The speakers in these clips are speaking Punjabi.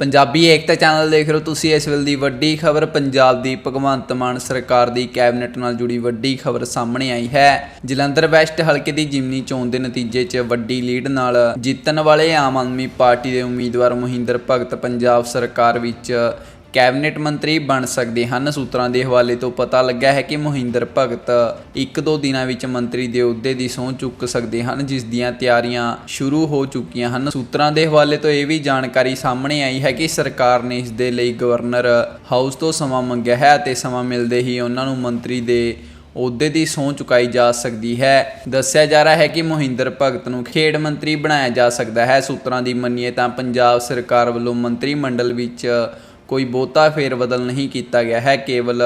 ਪੰਜਾਬੀ ਏਕਤਾ ਚੈਨਲ ਦੇਖ ਰਹੇ ਹੋ ਤੁਸੀਂ, ਇਸ ਵੇਲੇ ਦੀ ਵੱਡੀ ਖਬਰ, ਪੰਜਾਬ ਦੀ ਭਗਵੰਤ ਮਾਨ ਸਰਕਾਰ ਦੀ ਕੈਬਨਿਟ ਨਾਲ ਜੁੜੀ ਵੱਡੀ ਖਬਰ ਸਾਹਮਣੇ ਆਈ ਹੈ। ਜਲੰਧਰ ਵੈਸਟ ਹਲਕੇ ਦੀ ਜਿਮਨੀ ਚੋਣ ਦੇ ਨਤੀਜੇ 'ਚ ਵੱਡੀ ਲੀਡ ਨਾਲ ਜਿੱਤਣ ਵਾਲੇ ਆਮ ਆਦਮੀ ਪਾਰਟੀ ਦੇ ਉਮੀਦਵਾਰ ਮਹਿੰਦਰ ਭਗਤ ਪੰਜਾਬ ਸਰਕਾਰ ਵਿੱਚ ਕੈਬਨਿਟ ਮੰਤਰੀ ਬਣ ਸਕਦੇ ਹਨ। ਸੂਤਰਾਂ ਦੇ ਹਵਾਲੇ ਤੋਂ ਪਤਾ ਲੱਗਾ ਹੈ ਕਿ ਮੋਹਿੰਦਰ ਭਗਤ ਇੱਕ ਦੋ ਦਿਨਾਂ ਵਿੱਚ ਮੰਤਰੀ ਦੇ ਅਹੁਦੇ ਦੀ ਸਹੁੰ ਚੁੱਕ ਸਕਦੇ ਹਨ, ਜਿਸ ਦੀਆਂ ਤਿਆਰੀਆਂ ਸ਼ੁਰੂ ਹੋ ਚੁੱਕੀਆਂ ਹਨ। ਸੂਤਰਾਂ ਦੇ ਹਵਾਲੇ ਤੋਂ ਇਹ ਵੀ ਜਾਣਕਾਰੀ ਸਾਹਮਣੇ ਆਈ ਹੈ ਕਿ ਸਰਕਾਰ ਨੇ ਇਸ ਦੇ ਲਈ ਗਵਰਨਰ ਹਾਊਸ ਤੋਂ ਸਮਾਂ ਮੰਗਿਆ ਹੈ ਅਤੇ ਸਮਾਂ ਮਿਲਦੇ ਹੀ ਉਹਨਾਂ ਨੂੰ ਮੰਤਰੀ ਦੇ ਅਹੁਦੇ ਦੀ ਸਹੁੰ ਚੁਕਾਈ ਜਾ ਸਕਦੀ ਹੈ। ਦੱਸਿਆ ਜਾ ਰਿਹਾ ਹੈ ਕਿ ਮੋਹਿੰਦਰ ਭਗਤ ਨੂੰ ਖੇਡ ਮੰਤਰੀ ਬਣਾਇਆ ਜਾ ਸਕਦਾ ਹੈ। ਸੂਤਰਾਂ ਦੀ ਮੰਨੀਏ ਤਾਂ ਪੰਜਾਬ ਸਰਕਾਰ ਵੱਲੋਂ ਮੰਤਰੀ ਮੰਡਲ ਵਿੱਚ ਕੋਈ ਬਹੁਤਾ ਫੇਰਬਦਲ ਨਹੀਂ ਕੀਤਾ ਗਿਆ ਹੈ, ਕੇਵਲ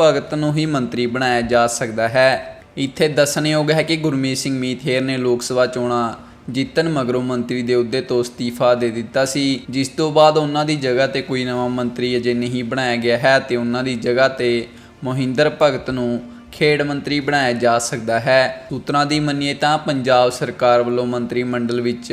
ਭਗਤ ਨੂੰ ਹੀ ਮੰਤਰੀ ਬਣਾਇਆ ਜਾ ਸਕਦਾ ਹੈ। ਇੱਥੇ ਦੱਸਣਯੋਗ ਹੈ ਕਿ ਗੁਰਮੀਤ ਸਿੰਘ ਮੀਥੇਰ ਨੇ ਲੋਕ ਸਭਾ ਚੋਣਾਂ ਜਿੱਤਣ ਮਗਰੋਂ ਮੰਤਰੀ ਦੇ ਅਹੁਦੇ ਤੋਂ ਅਸਤੀਫਾ ਦੇ ਦਿੱਤਾ ਸੀ। ਜਿਸ ਤੋਂ ਬਾਅਦ ਉਹਨਾਂ ਦੀ ਜਗ੍ਹਾ ਤੇ ਕੋਈ ਨਵਾਂ ਮੰਤਰੀ ਅਜੇ ਨਹੀਂ ਬਣਾਇਆ ਗਿਆ ਹੈ ਤੇ ਉਹਨਾਂ ਦੀ ਜਗ੍ਹਾ ਤੇ ਮੋਹਿੰਦਰ ਭਗਤ ਨੂੰ ਖੇਡ ਮੰਤਰੀ ਬਣਾਇਆ ਜਾ ਸਕਦਾ ਹੈ। ਸੂਤਰਾਂ ਦੀ ਮੰਨੀਏ ਤਾਂ ਪੰਜਾਬ ਸਰਕਾਰ ਵੱਲੋਂ ਮੰਤਰੀ ਮੰਡਲ ਵਿੱਚ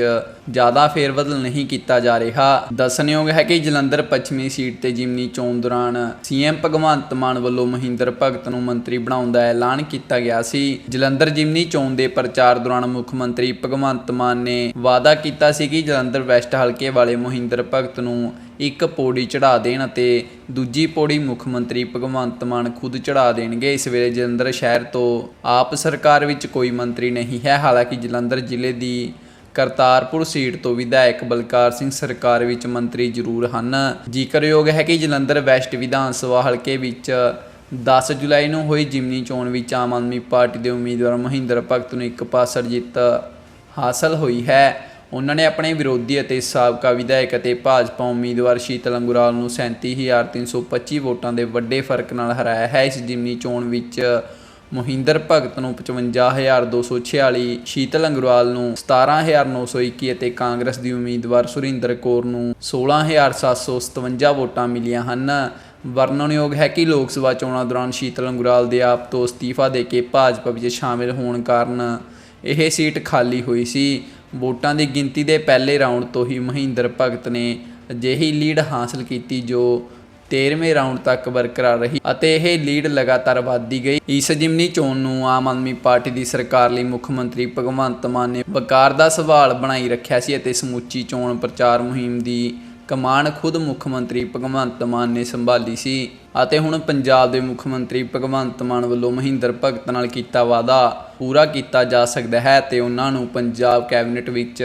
ਜ਼ਿਆਦਾ ਫੇਰਬਦਲ ਨਹੀਂ ਕੀਤਾ ਜਾ ਰਿਹਾ। ਦੱਸਣਯੋਗ ਹੈ ਕਿ ਜਲੰਧਰ ਪੱਛਮੀ ਸੀਟ ਤੇ ਜਿਮਨੀ ਚੋਣ ਦੌਰਾਨ ਸੀਐਮ ਭਗਵੰਤ ਮਾਨ ਵੱਲੋਂ ਮਹਿੰਦਰ ਭਗਤ ਨੂੰ ਮੰਤਰੀ ਬਣਾਉਣ ਦਾ ਐਲਾਨ ਕੀਤਾ ਗਿਆ ਸੀ। ਜਲੰਧਰ ਜਿਮਨੀ ਚੋਣ ਦੇ ਪ੍ਰਚਾਰ ਦੌਰਾਨ ਮੁੱਖ ਮੰਤਰੀ ਭਗਵੰਤ ਮਾਨ ਨੇ ਵਾਅਦਾ ਕੀਤਾ ਸੀ ਕਿ ਜਲੰਧਰ ਵੈਸਟ ਹਲਕੇ ਵਾਲੇ ਮਹਿੰਦਰ ਭਗਤ ਨੂੰ ਇੱਕ ਪੌੜੀ ਚੜਾ ਦੇਣ ਅਤੇ ਦੂਜੀ ਪੌੜੀ ਮੁੱਖ ਮੰਤਰੀ ਭਗਵੰਤ ਮਾਨ ਖੁਦ ਚੜਾ ਦੇਣਗੇ। ਇਸ ਵੇਲੇ ਜਲੰਧਰ ਸ਼ਹਿਰ ਤੋਂ ਆਪ ਸਰਕਾਰ ਵਿੱਚ ਕੋਈ ਮੰਤਰੀ ਨਹੀਂ ਹੈ। ਹਾਲਾਂਕਿ ਜਲੰਧਰ ਜ਼ਿਲ੍ਹੇ ਦੀ ਕਰਤਾਰਪੁਰ ਸੀਟ ਤੋਂ ਵਿਧਾਇਕ ਬਲਕਾਰ ਸਿੰਘ ਸਰਕਾਰ ਵਿੱਚ ਮੰਤਰੀ ਜ਼ਰੂਰ ਹਨ। ਜ਼ਿਕਰਯੋਗ ਹੈ ਕਿ ਜਲੰਧਰ ਵੈਸਟ ਵਿਧਾਨ ਸਭਾ ਹਲਕੇ ਵਿੱਚ 10 ਜੁਲਾਈ ਨੂੰ ਹੋਈ ਜਿਮਨੀ ਚੋਣ ਵਿੱਚ ਆਮ ਆਦਮੀ ਪਾਰਟੀ ਦੇ ਉਮੀਦਵਾਰ ਮਹਿੰਦਰ ਭਗਤ ਨੂੰ ਇੱਕ ਪਾਸੜ ਜਿੱਤ ਹਾਸਲ ਹੋਈ ਹੈ। ਉਹਨਾਂ ਨੇ ਆਪਣੇ ਵਿਰੋਧੀ ਅਤੇ ਸਾਬਕਾ ਵਿਧਾਇਕ ਅਤੇ ਭਾਜਪਾ ਉਮੀਦਵਾਰ ਸ਼ੀਤਲ ਅੰਗੁਰਾਲ ਨੂੰ 37325 ਵੋਟਾਂ ਦੇ ਵੱਡੇ ਫ਼ਰਕ ਨਾਲ ਹਰਾਇਆ ਹੈ। ਇਸ ਜਿਮਨੀ ਚੋਣ ਵਿੱਚ ਮੋਹਿੰਦਰ ਭਗਤ ਨੂੰ 55246 ਸ਼ੀਤਲ ਅੰਗਰਵਾਲ ਨੂੰ 17921 ਅਤੇ ਕਾਂਗਰਸ ਦੀ ਉਮੀਦਵਾਰ ਸੁਰਿੰਦਰ ਕੌਰ ਨੂੰ 16757 ਵੋਟਾਂ ਮਿਲੀਆਂ ਹਨ। ਵਰਣਨਯੋਗ ਹੈ ਕਿ ਲੋਕ ਸਭਾ ਚੋਣਾਂ ਦੌਰਾਨ ਸ਼ੀਤਲ ਅੰਗਰਵਾਲ ਦੇ ਆਪ ਤੋਂ ਅਸਤੀਫਾ ਦੇ ਕੇ ਭਾਜਪਾ ਵਿੱਚ ਸ਼ਾਮਿਲ ਹੋਣ ਕਾਰਨ ਇਹ ਸੀਟ ਖਾਲੀ ਹੋਈ ਸੀ। ਵੋਟਾਂ ਦੀ ਗਿਣਤੀ ਦੇ ਪਹਿਲੇ ਰਾਊਂਡ ਤੋਂ ਹੀ ਮਹਿੰਦਰ ਭਗਤ ਨੇ ਅਜਿਹੀ ਲੀਡ ਹਾਸਲ ਕੀਤੀ ਜੋ 13ਵੇਂ ਰਾਊਂਡ ਤੱਕ ਬਰਕਰਾਰ ਰਹੀ ਅਤੇ ਇਹ ਲੀਡ ਲਗਾਤਾਰ ਵਧਦੀ ਗਈ। ਇਸ ਜਿਮਨੀ ਚੋਣ ਨੂੰ ਆਮ ਆਦਮੀ ਪਾਰਟੀ ਦੀ ਸਰਕਾਰ ਲਈ ਮੁੱਖ ਮੰਤਰੀ ਭਗਵੰਤ ਮਾਨ ਨੇ ਵਕਾਰ ਦਾ ਸਵਾਲ ਬਣਾਈ ਰੱਖਿਆ ਸੀ ਅਤੇ ਸਮੁੱਚੀ ਚੋਣ ਪ੍ਰਚਾਰ ਮੁਹਿੰਮ ਦੀ ਕਮਾਨ ਖੁਦ ਮੁੱਖ ਮੰਤਰੀ ਭਗਵੰਤ ਮਾਨ ਨੇ ਸੰਭਾਲੀ ਸੀ ਅਤੇ ਹੁਣ ਪੰਜਾਬ ਦੇ ਮੁੱਖ ਮੰਤਰੀ ਭਗਵੰਤ ਮਾਨ ਵੱਲੋਂ ਮਹਿੰਦਰ ਭਗਤ ਨਾਲ ਕੀਤਾ ਵਾਅਦਾ ਪੂਰਾ ਕੀਤਾ ਜਾ ਸਕਦਾ ਹੈ ਤੇ ਉਹਨਾਂ ਨੂੰ ਪੰਜਾਬ ਕੈਬਨਿਟ ਵਿੱਚ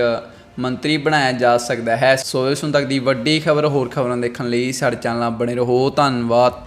ਮੰਤਰੀ ਬਣਾਇਆ ਜਾ ਸਕਦਾ ਹੈ। ਸੋ ਇਸ ਹੁਣ ਤੱਕ ਦੀ ਵੱਡੀ ਖਬਰ ਹੋਰ ਖਬਰਾਂ ਦੇਖਣ ਲਈ ਸਾਡੇ ਚੈਨਲ ਨਾਲ ਬਣੇ ਰਹੋ। ਧੰਨਵਾਦ।